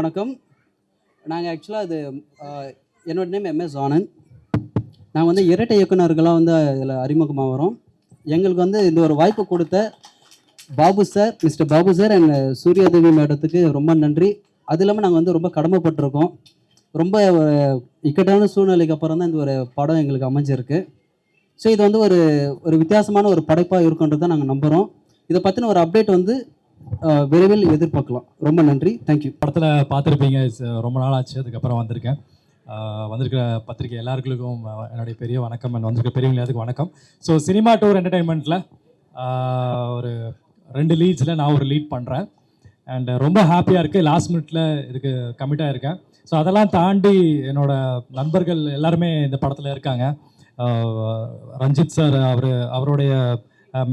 வணக்கம். நாங்கள் ஆக்சுவலாக அது என்னோட நேம் எம்எஸ் ஆனந்த். நாங்கள் வந்து இரட்டை இயக்குனர்களாக வந்து இதில் அறிமுகமாக வரோம் எங்களுக்கு வந்து இந்த ஒரு வாய்ப்பு கொடுத்த Babu sir mister Babu sir and Suryadevi மேடத்துக்கு ரொம்ப நன்றி. அது இல்லாமல் நாங்கள் வந்து ரொம்ப கடமைப்பட்டிருக்கோம். ரொம்ப ஒரு இக்கட்டான சூழ்நிலைக்கு அப்புறம் தான் இந்த ஒரு படம் எங்களுக்கு அமைஞ்சிருக்கு. ஸோ இது வந்து ஒரு ஒரு வித்தியாசமான ஒரு படைப்பாக இருக்குன்றது தான் நாங்கள் நம்புகிறோம் இதை பற்றின ஒரு அப்டேட் வந்து விரைவில் எதிர்பார்க்கலாம். ரொம்ப நன்றி. தேங்க்யூ படத்தில் பார்த்துருப்பீங்க. ரொம்ப நாள் ஆச்சு. அதுக்கப்புறம் வந்திருக்கேன். வந்திருக்கிற பத்திரிக்கை எல்லாருக்கும் என்னுடைய பெரிய வணக்கம் அண்ட் வந்திருக்க பெரியவங்க எல்லாத்துக்கும் வணக்கம். ஸோ சினிமா டூர் என்டர்டைன்மெண்ட்டில் ஒரு ரெண்டு லீட்ஸில் நான் ஒரு லீட் பண்ணுறேன் அண்ட் ரொம்ப ஹாப்பியாக இருக்குது லாஸ்ட் மினிட்ல இதுக்கு கமிட்டாக இருக்கேன். ஸோ அதெல்லாம் தாண்டி என்னோட நண்பர்கள் எல்லாருமே இந்த படத்தில் இருக்காங்க. ரஞ்சித் சார் அவர் அவருடைய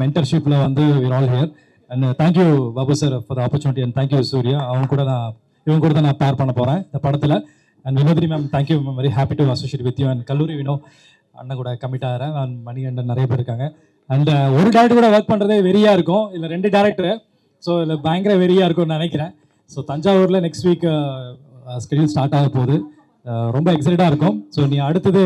மென்டர்ஷிப்பில் வந்து all here and thank you Babu sir for the opportunity and thank you Surya அவங்க கூட நான் இவங்க கூட தான் நான் பேர் பண்ண போகிறேன் இந்த படத்தில். And Vinodhini ma'am thank you ma'am very happy to associate with you and கல்லூரி வினோ அண்ணன் கூட கமிட் ஆகிறேன் அண்ட் மணி அண்ணன் நிறைய பேர் இருக்காங்க. அண்ட் uh, ஒரு டேரக்டர் கூட ஒர்க் பண்ணுறதே வெறியாக இருக்கும். இல்லை ரெண்டு டேரக்டரு ஸோ இதில் பயங்கர வெறியாக இருக்கும்னு நினைக்கிறேன். ஸோ தஞ்சாவூரில் நெக்ஸ்ட் வீக் ஸ்கெடியூல் ஸ்டார்ட் ஆக போகுது. Uh, ரொம்ப எக்ஸைட்டடாக இருக்கும். ஸோ நீ அடுத்தது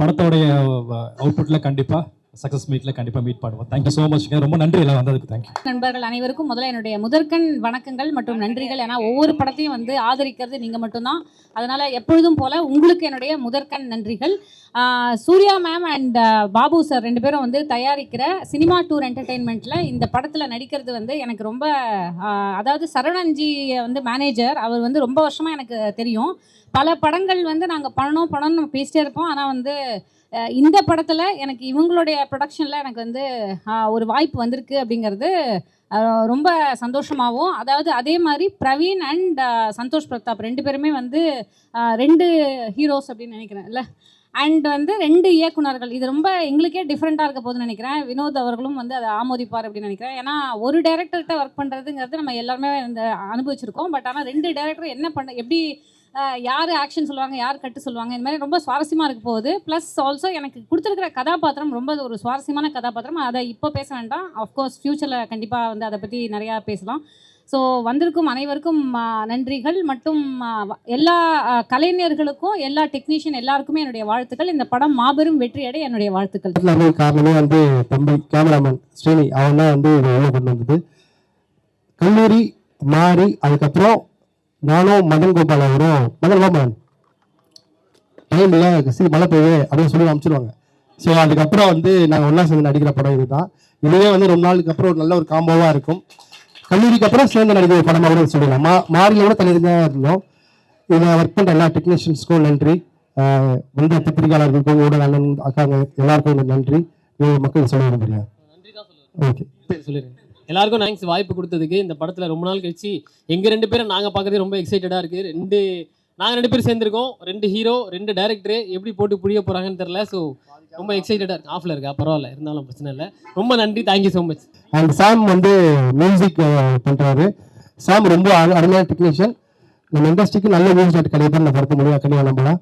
படத்தோடைய uh, அவுட்புட்டில் கண்டிப்பாக சக்ஸஸ் மீட்டில் கண்டிப்பாக மீட் பண்ணுவோம். தேங்க்யூ ஸோ மச் ரொம்ப நன்றி எல்லாம் வந்ததுக்கு. தேங்க்யூ நண்பர்கள் அனைவருக்கும் முதல்ல என்னுடைய முதற்கண் வணக்கங்கள் மற்றும் நன்றிகள். ஏன்னா ஒவ்வொரு படத்தையும் வந்து ஆதரிக்கிறது நீங்கள் மட்டும்தான். அதனால எப்பொழுதும் போல உங்களுக்கு என்னுடைய முதற்கண் நன்றிகள். Surya ma'am and Babu sir ரெண்டு பேரும் வந்து தயாரிக்கிற சினிமா டூர் என்டர்டெயின்மெண்ட்டில் இந்த படத்தில் நடிக்கிறது வந்து எனக்கு ரொம்ப அதாவது சரவணன்ஜி வந்து மேனேஜர் அவர் வந்து ரொம்ப வருஷமாக எனக்கு தெரியும். பல படங்கள் வந்து நாங்கள் பண்ணணும் பண்ணணும்னு நம்ம பேசிட்டே இருப்போம். ஆனால் வந்து இந்த படத்தில் எனக்கு இவங்களுடைய ப்ரொடக்ஷனில் எனக்கு வந்து ஒரு வாய்ப்பு வந்திருக்கு அப்படிங்கிறது ரொம்ப சந்தோஷமாகவும் அதாவது அதே மாதிரி பிரவீன் அண்ட் சந்தோஷ் பிரதாப் ரெண்டு பேருமே வந்து ரெண்டு ஹீரோஸ் அப்படின்னு நினைக்கிறேன் இல்லை அண்ட் வந்து ரெண்டு இயக்குனர்கள். இது ரொம்ப எங்களுக்கே டிஃப்ரெண்ட்டாக இருக்க போதுன்னு நினைக்கிறேன். வினோத் அவர்களும் வந்து அதை ஆமோதிப்பார் அப்படின்னு நினைக்கிறேன். ஏன்னா ஒரு டேரக்டர்கிட்ட ஒர்க் பண்ணுறதுங்கிறது நம்ம எல்லாருமே இந்த அனுபவிச்சிருக்கோம். பட் ஆனால் ரெண்டு டேரக்டர் என்ன பண்ண எப்படி யார் ஆக்ஷன் சொல்லுவாங்க யார் கட்டு சொல்லுவாங்க இந்த மாதிரி ரொம்ப சுவாரஸ்யமாக இருக்க போகுது. ப்ளஸ் ஆல்சோ எனக்கு கொடுத்துருக்கிற கதாபாத்திரம் ரொம்ப ஒரு சுவாரஸ்யமான கதாபாத்திரம். அதை இப்போ பேச வேண்டாம். அஃப்கோர்ஸ் ஃப்யூச்சரில் கண்டிப்பாக வந்து அதை பற்றி நிறையா பேசலாம். ஸோ வந்திருக்கும் அனைவருக்கும் நன்றிகள். மற்றும் எல்லா கலைஞர்களுக்கும் எல்லா டெக்னீஷியன் எல்லாருக்குமே என்னுடைய வாழ்த்துக்கள். இந்த படம் மாபெரும் வெற்றியடை என்னுடைய வாழ்த்துக்கள். எல்லாமே காரணமே வந்து தம்பி கேமராமேன் ஸ்ரீனி. அவன் தான் வந்து கொண்டு வந்தது. கல்லூரி மாறி அதுக்கப்புறம் நானும் மதன் கோபால் அவரும் மதன் கோபால் டைம் இல்லை சரி மழை பெய்யுது அப்படின்னு சொல்லி அனுப்பிச்சிடுவாங்க ஸோ அதுக்கப்புறம் வந்து நாங்கள் ஒன்றா சேர்ந்து நடிக்கிற படம் இதுதான். இதுவே வந்து ரொம்ப நாளுக்கு அப்புறம் ஒரு நல்ல ஒரு காம்போவாக இருக்கும். கல்லூரிக்கு அப்புறம் சேர்ந்து நடிக்கிற படமாக கூட சொல்லலாம் மா மாறில கூட தனியாக இருந்தோம். இதில் ஒர்க் பண்ணுற எல்லா டெக்னீஷியன்ஸ்க்கும் நன்றி. வந்த பத்திரிகையாளர்களுக்கும் ஊடக அண்ணன் அக்காங்க எல்லாருக்கும் நன்றி. மக்கள் சொல்ல விரும்புகிறேன். ஓகே சொல்லிடுங்க. எல்லாருக்கும் தேங்க்ஸ் வாய்ப்பு கொடுத்ததுக்கு. இந்த படத்தில் ரொம்ப நாள் கழிச்சு எங்கள் ரெண்டு பேரும் நாங்கள் பார்க்கறதே ரொம்ப எக்ஸைட்டடாக இருக்குது ரெண்டு நாங்கள் ரெண்டு பேரும் சேர்ந்துருக்கோம். ரெண்டு ஹீரோ ரெண்டு டேரக்டரு எப்படி போட்டு புரிய போகிறாங்கன்னு தெரில ஸோ ரொம்ப எக்ஸைட்டடாக இருக்கு. ஆஃபில் இருக்கா? பரவாயில்ல. இருந்தாலும் பிரச்சனை இல்லை. ரொம்ப நன்றி. Thank you so much and Sam வந்து மியூசிக் பண்றாரு. சாம் ரொம்ப அரு- அருமையான டெக்னீஷியன் நம்ம இண்டஸ்ட்ரிக்கு நல்ல மியூசிக் கிடையாது இந்த படத்தை முடியும். கண்டிப்பாக நம்பலாம்.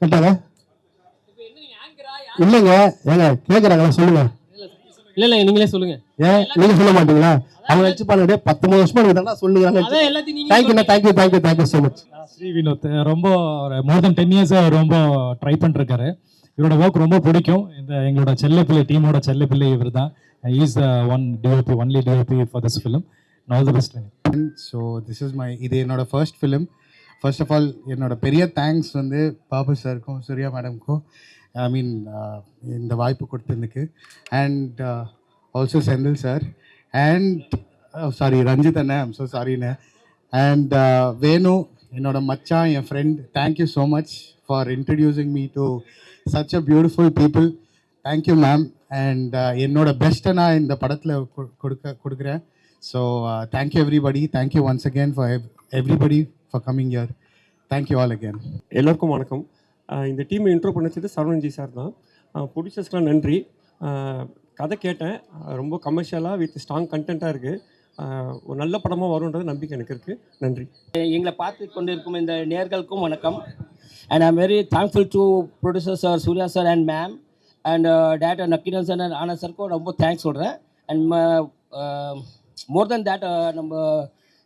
கரெக்டாங்க இல்லைங்க. ஏங்க கேட்குறாங்களா சொல்லுங்க. இல்லை இல்லை நீங்களே சொல்லுங்கள் ஏன் நீங்க சொல்ல மாட்டீங்களா? அவங்க வச்சு பண்ணி பத்தொன்பது வருஷமா தானே சொல்லுங்க. நீங்கள் thank you thank you thank you thank you so much Shri Vinod ரொம்ப மோர் தென் டென் இயர்ஸாக ரொம்ப ட்ரை பண்ணிருக்காரு. இவரோட ஒர்க் ரொம்ப பிடிக்கும். இந்த எங்களோட செல்ல பிள்ளை டீமோட செல்ல பிள்ளை இவர் தான் is one DOP only DOP for this film all the best so this is my இது என்னோட first film first of all என்னோட பெரிய தேங்க்ஸ் வந்து பாபு சாருக்கும் சூர்யா மேடம்க்கும் ஐ மீன் இந்த வாய்ப்பு கொடுத்ததுக்கு. And also Senthil sir and sorry Ranjith அண்ணன் ஐம் ஸோ சாரிண்ணே அண்ட் வேணு என்னோட மச்சான் என் friend thank you so much for introducing me to such a beautiful people thank you ma'am and என்னோட பெஸ்ட்டை நான் இந்த படத்தில் கொடுக்க கொடுக்குறேன். So thank you everybody thank you once again for everybody for coming year thank you all again எல்லோருக்கும் வணக்கம். இந்த டீமை இன்ட்ரோ பண்ணிச்சது சரவணன்ஜி சார் தான். ப்ரொடியூசர்ஸ்க்கெலாம் நன்றி. கதை கேட்டேன். ரொம்ப கமர்ஷியலாக வித் ஸ்ட்ராங் கண்டென்ட்டாக இருக்குது ஒரு நல்ல படமாக வரும்ன்றது நம்பிக்கை எனக்கு இருக்குது நன்றி. எங்களை பார்த்து கொண்டிருக்கும் இந்த நேர்களுக்கும் வணக்கம். And I'm very thankful to producer sir Surya sir and ma'am and director Nakkeeran sir and Anand சாருக்கும் ரொம்ப தேங்க்ஸ் சொல்கிறேன் அண்ட் மோர் தென் தேட் நம்ம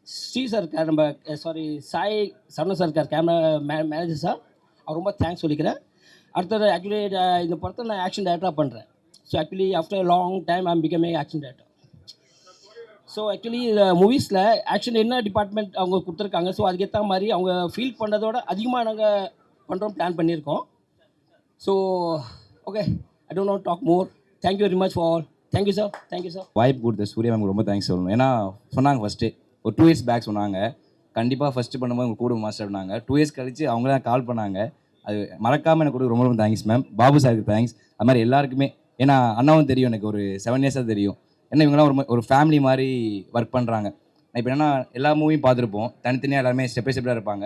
ஸ்ரீ சார் இருக்கார் நம்ம eh, சாரி சாய் சரண சார் இருக்கார் கேமரா மே மேனேஜர் சார் அவர் ரொம்ப தேங்க்ஸ் சொல்லிக்கிறேன். அடுத்தது ஆக்சுவலி இந்த படத்தை நான் ஆக்ஷன் டேரக்டராக பண்ணுறேன் so actually after long time I'm becoming action director so actually மூவிஸில் action என்ன டிபார்ட்மெண்ட் அவங்க கொடுத்துருக்காங்க? ஸோ அதுக்கேற்ற மாதிரி அவங்க ஃபீல் பண்ணதோட அதிகமாக நாங்கள் பண்ணுறோம் பிளான் பண்ணியிருக்கோம். So okay I don't not talk more thank you very much for all thank you sir thank you sir வாய்ப்பு கொடுத்த சூர்யா மேம் ரொம்ப தேங்க்ஸ் சொல்லணும். ஏன்னா சொன்னாங்க ஃபஸ்ட்டு ஒரு டூ இயர்ஸ் பேக் சொன்னாங்க. கண்டிப்பாக ஃபஸ்ட்டு பண்ணும்போது உங்கள் கூட மாஸ்டர் பண்ணாங்க டூ இயர்ஸ் கழிச்சு அவங்க தான் கால் பண்ணாங்க. அது மறக்காமல் எனக்கு கூட ரொம்ப ரொம்ப தேங்க்ஸ் மேம் பாபு சாருக்கு தேங்க்ஸ் அது மாதிரி எல்லாருக்குமே ஏன்னா அண்ணாவும் தெரியும் எனக்கு ஒரு செவன் இயர்ஸாக தெரியும். ஏன்னா இவங்கெல்லாம் ஒரு ஒரு ஃபேமிலி மாதிரி ஒர்க் பண்ணுறாங்க நான் இப்போ என்னன்னா எல்லா மூவியும் பார்த்துருப்போம். தனித்தனியாக எல்லாருமே ஸ்டெப் பை ஸ்டெப்பாக இருப்பாங்க.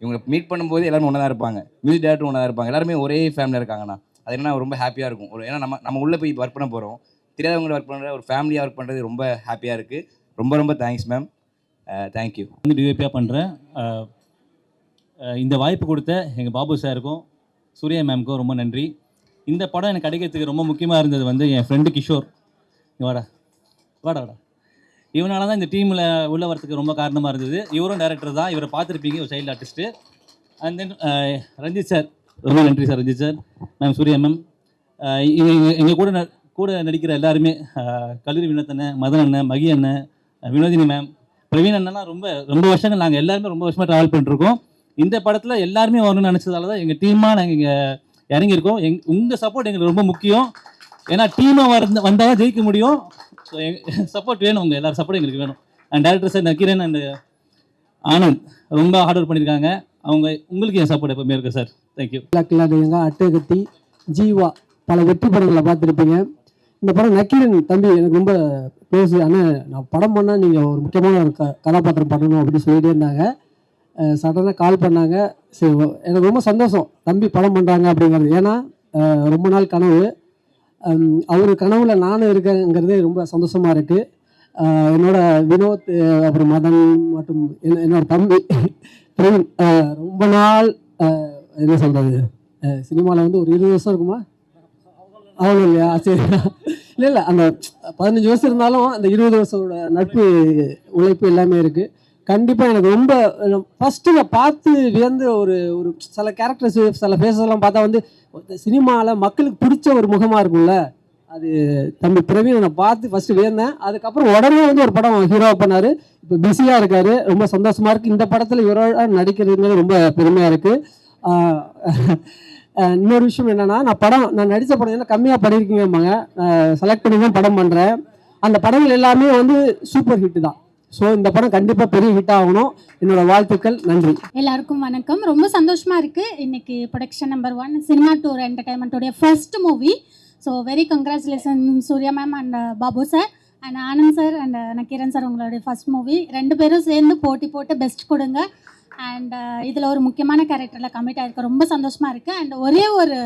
இவங்களை மீட் பண்ணும்போது எல்லாருமே ஒன்றா தான் இருப்பாங்க. மியூசிக் டேரக்டர் ஒன்றா தான் இருப்பாங்க. எல்லாருமே ஒரே ஃபேமிலியாக இருக்காங்கண்ணா. அது என்ன ரொம்ப ஹாப்பியாக இருக்கும். ஒரு ஏன்னா நம்ம நம்ம உள்ளே போய் ஒர்க் பண்ண போகிறோம் தெரியாதவங்களை ஒர்க் பண்ணுற ஒரு ஃபேமிலியாக ஒர்க் பண்ணுறது ரொம்ப ஹாப்பியாக இருக்குது ரொம்ப ரொம்ப தேங்க்ஸ் மேம் தேங்க்யூ வந்து டிஓபியாக பண்ணுறேன் இந்த வாய்ப்பு கொடுத்த எங்கள் பாபு சாருக்கும் சூர்யா மேம்க்கும் ரொம்ப நன்றி. இந்த படம் எனக்கு கிடைக்கிறதுக்கு ரொம்ப முக்கியமாக இருந்தது வந்து என் ஃப்ரெண்டு கிஷோர். இங்க வாடா. வாடா வாடா. இவனால தான் இந்த டீமில் உள்ள வரதுக்கு ரொம்ப காரணமாக இருந்தது. இவரும் டேரக்டர் தான். இவரை பார்த்துருப்பீங்க ஒரு child artist and then Ranjith sir ரொம்ப நன்றி sir Ranjith sir ma'am Surya ma'am எங்கள் கூட ந- கூட நடிக்கிற எல்லாருமே கல்லூரி வினோத் மதன் அண்ணன் மகி அண்ணன் வினோதினி மேம் பிரவீன் அண்ணன்லாம் ரொம்ப ரொம்ப வருஷங்கள் நாங்கள் எல்லாருமே ரொம்ப வருஷமாக ட்ராவல் பண்ணிருக்கோம் இந்த படத்தில் எல்லாருமே வரணும்னு நினச்சதால தான் எங்கள் டீமாக நாங்கள் இங்கே இறங்கியிருக்கோம். எங் உங்கள் சப்போர்ட் எங்களுக்கு ரொம்ப முக்கியம். ஏன்னா டீமாக வந்த வந்தால் தான் ஜெயிக்க முடியும். ஸோ எங்கள் சப்போர்ட் வேணும். உங்கள் எல்லாரும் சப்போர்ட் எங்களுக்கு வேணும். And director sir Nakkeeran and Anand ரொம்ப ஹார்ட் ஒர்க் பண்ணியிருக்காங்க. அவங்க உங்களுக்கு என் சப்போர்ட் எப்பவுமே இருக்கு சார் தேங்க்யூ அட்டை அட்டகத்தி ஜீவா பல வெற்றி படங்களை பார்த்துருப்பீங்க. இந்த படம் நக்கீரன் தம்பி எனக்கு ரொம்ப பேசு ஆனால் நான் படம் பண்ணால் நீங்கள் ஒரு முக்கியமான ஒரு க கதாபாத்திரம் பண்ணணும் அப்படின்னு சொல்லிகிட்டே இருந்தாங்க. சடனாக கால் பண்ணாங்க. சரி எனக்கு ரொம்ப சந்தோஷம். தம்பி படம் பண்ணுறாங்க அப்படிங்கிறது. ஏன்னா ரொம்ப நாள் கனவு. அவர் கனவுல நானும் இருக்கேங்கிறதே ரொம்ப சந்தோஷமாக இருக்குது என்னோட வினோத் அப்புறம் மதன் மற்றும் என்ன- என்னோட தம்பி பிரவீன் ரொம்ப நாள் என்ன சொல்கிறது சினிமாவில் வந்து ஒரு இருபது வருஷம் இருக்குமா? அவ்வளோ இல்லையா? சரி. இல்லை இல்லை அந்த பதினஞ்சு வருஷம் இருந்தாலும் அந்த இருபது வருஷத்தோட நட்பு உழைப்பு எல்லாமே இருக்குது கண்டிப்பாக எனக்கு ரொம்ப ஃபஸ்ட்டு நான் பார்த்து வியந்து ஒரு ஒரு சில கேரக்டர்ஸ் சில ஃபேஸஸ் எல்லாம் பார்த்தா வந்து சினிமாவில் மக்களுக்கு பிடிச்ச ஒரு முகமாக இருக்கும்ல? அது தம்பி பிரவீன் நான் பார்த்து ஃபஸ்ட்டு வியந்தேன். அதுக்கப்புறம் உடனே வந்து ஒரு படம் ஹீரோ பண்ணார். இப்போ பிஸியாக இருக்கார். ரொம்ப சந்தோஷமாக இருக்குது இந்த படத்தில் ஹீரோடாக நடிக்கிறதுங்கிறது ரொம்ப பெருமையாக இருக்குது இன்னொரு விஷயம் என்னென்னா நான் படம் நான் நடித்த படம் என்ன கம்மியாக பண்ணியிருக்கீங்க செலக்ட் பண்ணி தான் படம் பண்ணுறேன் அந்த படங்கள் எல்லாமே வந்து சூப்பர் ஹிட் தான். ஸோ இந்த படம் கண்டிப்பாக பெரிய ஹிட் ஆகணும். என்னோட வாழ்த்துக்கள். நன்றி. எல்லாருக்கும் வணக்கம். ரொம்ப சந்தோஷமா இருக்கு. இன்னைக்கு production number one cinema tour என்டர்டைன்மெண்ட்டோடைய first movie so very congratulation Surya ma'am and Babu sir and Anand sir and Nakkeeran sir உங்களுடைய ஃபர்ஸ்ட் மூவி ரெண்டு பேரும் சேர்ந்து போட்டி போட்டு பெஸ்ட் கொடுங்க. அண்ட் uh, இதில் ஒரு முக்கியமான கேரக்டரில் கமிட் ஆகிருக்க ரொம்ப சந்தோஷமாக இருக்குது அண்ட் ஒரே ஒரு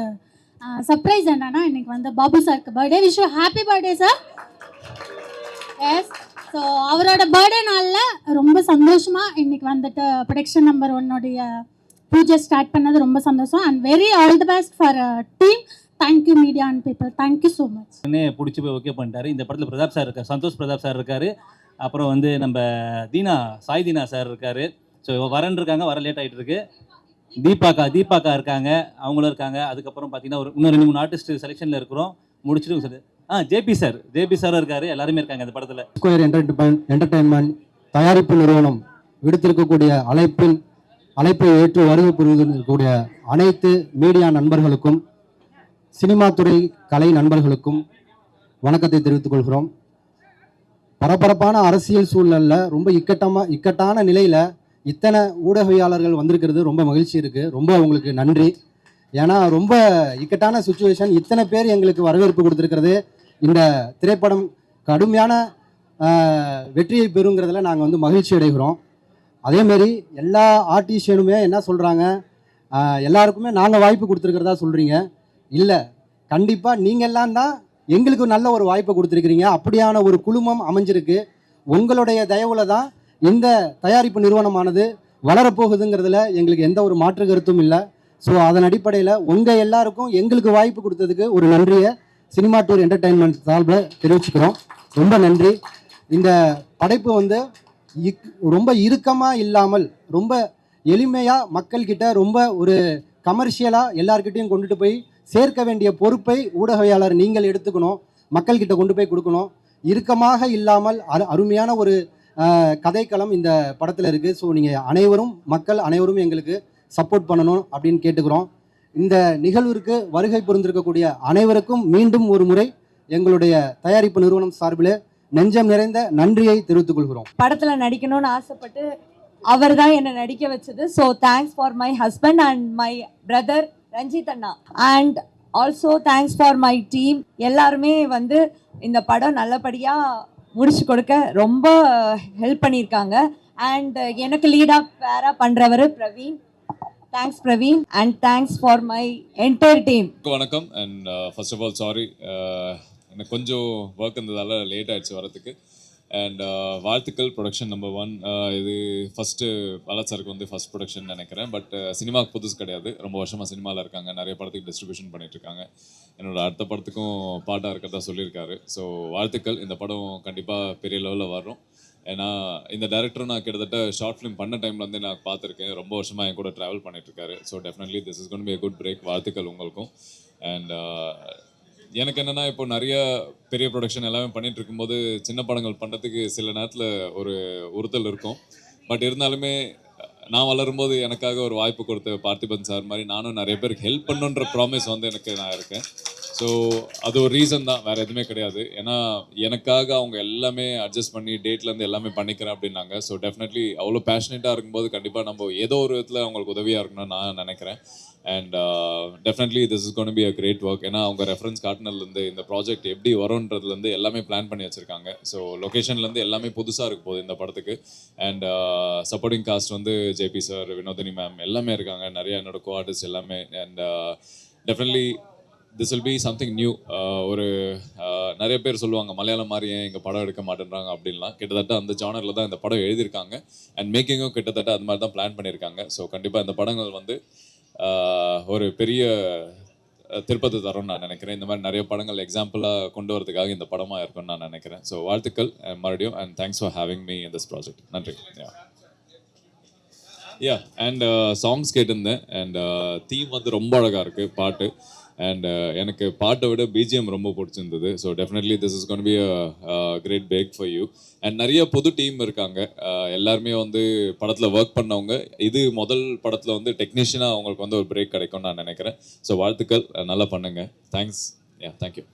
uh, சர்ப்ரைஸ் என்னன்னா இன்னைக்கு வந்து பாபு சாருக்கு birthday wish happy birthday sir yes so அவரோட பர்த்டே நாளில் ரொம்ப சந்தோஷமாக இன்னைக்கு வந்துட்டு ப்ரொடக்ஷன் நம்பர் ஒன்னுடைய பூஜை ஸ்டார்ட் பண்ணது ரொம்ப சந்தோஷம். And very all the best for team thank you media and people thank you so much என்ன பிடிச்சி போய் ஓகே பண்ணிட்டாரு. இந்த படத்தில் பிரதாப் சார் இருக்கார் சந்தோஷ் பிரதாப் சார் இருக்காரு. அப்புறம் வந்து நம்ம தீனா சாய் தீனா சார் இருக்காரு. ஸோ வரன் இருக்காங்க வர லேட் ஆகிட்டு இருக்கு. தீபாக்கா தீபாக்கா இருக்காங்க அவங்களும் இருக்காங்க. அதுக்கப்புறம் பார்த்தீங்கன்னா ஒரு இன்னும் ரெண்டு மூணு ஆர்டிஸ்ட் செலெக்ஷனில் இருக்கிறோம். முடிச்சுட்டு சார் ஆ ஜேபி சார். ஜேபி சார் இருக்காரு. எல்லாருமே இருக்காங்க இந்த படத்தில். ஸ்கொயர் என்டர்டைன்மெண்ட் என்டர்டைன்மெண்ட் தயாரிப்பு நிறுவனம் விடுத்திருக்கக்கூடிய அழைப்பில் அழைப்பை ஏற்று வருகை புரிந்திருக்கக்கூடிய அனைத்து மீடியா நண்பர்களுக்கும் சினிமா துறை கலை நண்பர்களுக்கும் வணக்கத்தை தெரிவித்துக் கொள்கிறோம். பரபரப்பான அரசியல் சூழலில் ரொம்ப இக்கட்டமா இக்கட்டான நிலையில இத்தனை ஊடகவியாளர்கள் வந்திருக்கிறது ரொம்ப மகிழ்ச்சி இருக்கு. ரொம்ப உங்களுக்கு நன்றி. ஏன்னா ரொம்ப இக்கட்டான சுச்சுவேஷன் இத்தனை பேர் எங்களுக்கு வரவேற்பு கொடுத்துருக்கிறது. இந்த திரைப்படம் கடுமையான வெற்றியை பெறுங்கிறதுல நாங்கள் வந்து மகிழ்ச்சி அடைகிறோம். அதேமாரி எல்லா ஆர்டிஸ்டியனுமே என்ன சொல்கிறாங்க எல்லாருக்குமே நாங்கள் வாய்ப்பு கொடுத்துருக்கிறதா சொல்கிறீங்க இல்லை கண்டிப்பாக நீங்கள் எல்லாம் தான் எங்களுக்கு நல்ல ஒரு வாய்ப்பை கொடுத்துருக்கிறீங்க. அப்படியான ஒரு குழுமம் அமைஞ்சிருக்கு. உங்களுடைய தயவுல தான் இந்த தயாரிப்பு நிறுவனமானது வளரப்போகுதுங்கிறதுல எங்களுக்கு எந்த ஒரு மாற்று கருத்தும் இல்லை. ஸோ அதன் அடிப்படையில் உங்கள் எல்லாருக்கும் எங்களுக்கு வாய்ப்பு கொடுத்ததுக்கு ஒரு நன்றியை சினிமா டூர் என்டர்டைன்மெண்ட் சார்பில் தெரிவிச்சுக்கிறோம். ரொம்ப நன்றி. இந்த படைப்பு வந்து இக் ரொம்ப இறுக்கமாக இல்லாமல் ரொம்ப எளிமையாக மக்கள்கிட்ட ரொம்ப ஒரு கமர்ஷியலாக எல்லார்கிட்டையும் கொண்டுட்டு போய் சேர்க்க வேண்டிய பொறுப்பை ஊடகவியாளர் நீங்கள் எடுத்துக்கணும். மக்கள்கிட்ட கொண்டு போய் கொடுக்கணும். இறுக்கமாக இல்லாமல் அரு அருமையான ஒரு கதைக்களம் இந்த படத்தில் இருக்குது ஸோ நீங்கள் அனைவரும் மக்கள் அனைவரும் எங்களுக்கு சப்போர்ட் பண்ணணும் அப்படின்னு கேட்டுக்கிறோம். இந்த நிகழ்விற்கு வருகை புரிந்திருக்கக்கூடிய அனைவருக்கும் மீண்டும் ஒரு முறை எங்களுடைய தயாரிப்பு நிறுவனம் சார்பில் நெஞ்சம் நிறைந்த நன்றியை தெரிவித்துக் கொள்கிறோம். படத்துல நடிக்கணும்னு ஆசைப்பட்டு அவர் தான் என்னை நடிக்க வச்சது. So thanks for my husband and my brother Ranjith Anna. And also thanks for my team எல்லாருமே வந்து இந்த படம் நல்லபடியாக முடிச்சு கொடுக்க ரொம்ப ஹெல்ப் பண்ணியிருக்காங்க. அண்ட் எனக்கு லீடாக பேராக பண்ணுறவர் Praveen. Thanks Praveen and thanks for my entire team வணக்கம் and first of all sorry எனக்கு கொஞ்சம் ஒர்க் இருந்ததால் லேட் ஆயிடுச்சு வரதுக்கு அண்ட் uh, வாழ்த்துக்கள் ப்ரொடக்ஷன் நம்பர் ஒன் இது ஃபஸ்ட்டு பாலா சாருக்கு வந்து ஃபஸ்ட் ப்ரொடக்ஷன் நினைக்கிறேன். பட் uh, சினிமாவுக்கு புதுசு கிடையாது. ரொம்ப வருஷமாக சினிமாவில் இருக்காங்க. நிறைய படத்துக்கு டிஸ்ட்ரிபியூஷன் பண்ணிகிட்ருக்காங்க என்னோடய அடுத்த படத்துக்கும் பாட்டாக இருக்கிறதா சொல்லியிருக்காரு. ஸோ வாழ்த்துக்கள். இந்த படம் கண்டிப்பாக பெரிய லெவலில் வரும். ஏன்னா இந்த டேரக்டரும் நான் கிட்டத்தட்ட ஷார்ட் ஃபிலிம் பண்ண டைம்ல வந்து நான் பார்த்துருக்கேன். ரொம்ப வருஷமாக என் கூட ட்ராவல் பண்ணிட்டு இருக்காரு so definitely this is gonna be good break வாழ்த்துக்கள் உங்களுக்கும். அண்ட் uh, எனக்கு என்னன்னா இப்போ நிறைய பெரிய ப்ரொடக்ஷன் எல்லாமே பண்ணிட்டு இருக்கும்போது சின்ன படங்கள் பண்ணுறதுக்கு சில நேரத்தில் ஒரு உறுத்தல் இருக்கும். பட் இருந்தாலுமே நான் வளரும்போது எனக்காக ஒரு வாய்ப்பு கொடுத்த பார்த்திபன் சார் மாதிரி நானும் நிறைய பேருக்கு ஹெல்ப் பண்ணுன்ற ப்ராமிஸ் வந்து எனக்கு நான் இருக்கேன். ஸோ அது ஒரு ரீசன் தான். வேறு எதுவுமே கிடையாது. ஏன்னா எனக்காக அவங்க எல்லாமே அட்ஜஸ்ட் பண்ணி டேட்லேருந்து எல்லாமே பண்ணிக்கிறேன் அப்படின்னாங்க. ஸோ டெஃபினெட்லி அவ்வளோ பேஷனேட்டாக இருக்கும்போது கண்டிப்பாக நம்ம ஏதோ ஒரு விதத்தில் அவங்களுக்கு உதவியாக இருக்கணும்னு நான் நினைக்கிறேன். And definitely this is gonna be a great work ஏன்னா அவங்க ரெஃபரன்ஸ் காட்டினதுலேருந்து இந்த ப்ராஜெக்ட் எப்படி வரும்ன்றதுலேருந்து எல்லாமே பிளான் பண்ணி வச்சுருக்காங்க. ஸோ லொக்கேஷன்லேருந்து எல்லாமே புதுசாக இருக்க போகுது இந்த படத்துக்கு. அண்ட் சப்போர்ட்டிங் காஸ்ட் வந்து ஜேபி சார் வினோதினி மேம் எல்லாமே இருக்காங்க. நிறைய என்னோட கோ ஆர்டிஸ்ட் எல்லாமே and definitely uh, this will be something new ஒரு நிறைய பேர் சொல்லுவாங்க மலையாளம் மாதிரி ஏன் எங்கள் படம் எடுக்க மாட்டேன்றாங்க? அப்படின்லாம். கிட்டத்தட்ட அந்த ஜானரில் தான் இந்த படம் எழுதியிருக்காங்க. அண்ட் மேக்கிங்கும் கிட்டத்தட்ட அது மாதிரி தான் பிளான் பண்ணியிருக்காங்க. ஸோ கண்டிப்பாக இந்த படங்கள் வந்து ஒரு பெரிய திருப்பத்தை தரும்னு நான் நினைக்கிறேன். இந்த மாதிரி நிறைய படங்கள் எக்ஸாம்பிளாக கொண்டு வரதுக்காக இந்த படமாக இருக்கும்னு நான் நினைக்கிறேன். ஸோ வாழ்த்துக்கள் மறுபடியும் and thanks for having me in this project நன்றி. யா யா அண்ட் சாங்ஸ் கேட்டிருந்தேன். அண்ட் தீம் வந்து ரொம்ப அழகாக இருக்குது பாட்டு. அண்ட் uh, எனக்கு பாட்டை விட பிஜிஎம் ரொம்ப பிடிச்சிருந்தது. So definitely this is gonna be a great break for you and நிறைய புது டீம் இருக்காங்க. Uh, எல்லாருமே வந்து படத்தில் ஒர்க் பண்ணவங்க. இது முதல் படத்தில் வந்து டெக்னீஷியனாக அவங்களுக்கு வந்து ஒரு பிரேக் கிடைக்கும்னு நான் நினைக்கிறேன். ஸோ வாழ்த்துக்கள். நல்லா பண்ணுங்கள் தேங்க்ஸ் யா தேங்க்யூ